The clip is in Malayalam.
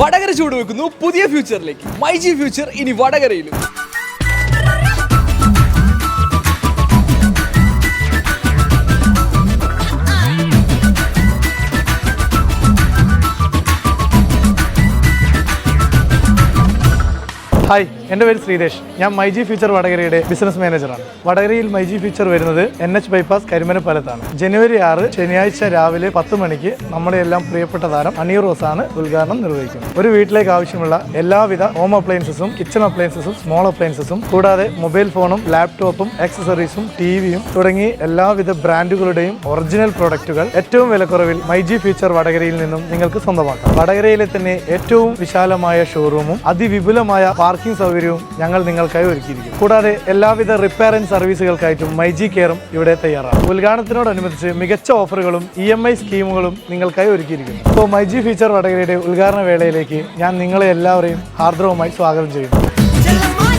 വടകര ചൂട് വെക്കുന്നു പുതിയ ഫ്യൂച്ചറിലേക്ക് മൈ ജി ഫ്യൂച്ചർ ഇനി വടകരയിലും. ഹായ് എന്റെ പേര് ശ്രീദേശ് ഞാൻ മൈജി ഫ്യൂച്ചർ വടകരയുടെ ബിസിനസ് മാനേജറാണ്. വടകരയിൽ മൈജി ഫ്യൂച്ചർ വരുന്നത് എൻ എച്ച് ബൈപ്പാസ് കരിമനപ്പാലത്താണ്. ജനുവരി ആറ് ശനിയാഴ്ച രാവിലെ പത്ത് മണിക്ക് നമ്മുടെ എല്ലാം പ്രിയപ്പെട്ട താരം അണി റോസാണ് ഉദ്ഘാടനം നിർവഹിക്കുന്നത്. ഒരു വീട്ടിലേക്ക് ആവശ്യമുള്ള എല്ലാവിധ ഹോം അപ്ലയൻസസും കിച്ചൺ അപ്ലയൻസസും സ്മോൾ അപ്ലയൻസസും കൂടാതെ മൊബൈൽ ഫോണും ലാപ്ടോപ്പും ആക്സസറീസും ടിവിയും തുടങ്ങി എല്ലാവിധ ബ്രാൻഡുകളുടെയും ഒറിജിനൽ പ്രൊഡക്റ്റുകൾ ഏറ്റവും വിലക്കുറവിൽ മൈജി ഫ്യൂച്ചർ വടകരയിൽ നിന്നും നിങ്ങൾക്ക് സ്വന്തമാക്കാം. വടകരയിലെ തന്നെ ഏറ്റവും വിശാലമായ ഷോറൂമും അതിവിപുലമായ പാർക്കിംഗ് സൗകര്യവും ഞങ്ങൾ നിങ്ങൾക്കായി ഒരുക്കിയിരിക്കും കൂടാതെ എല്ലാവിധ റിപ്പയർ ആൻഡ് സർവീസുകൾക്കായിട്ടും മൈജി കെയറും ഇവിടെ തയ്യാറാണ്. ഉദ്ഘാടനത്തിനോടനുബന്ധിച്ച് മികച്ച ഓഫറുകളും ഇ എം ഐ സ്കീമുകളും നിങ്ങൾക്കായി ഒരുക്കിയിരിക്കുന്നു. അപ്പോൾ മൈജി ഫീച്ചർ വടകരയുടെ ഉദ്ഘാടന വേളയിലേക്ക് ഞാൻ നിങ്ങളെ എല്ലാവരെയും ഹാർദവമായി സ്വാഗതം ചെയ്യുന്നു.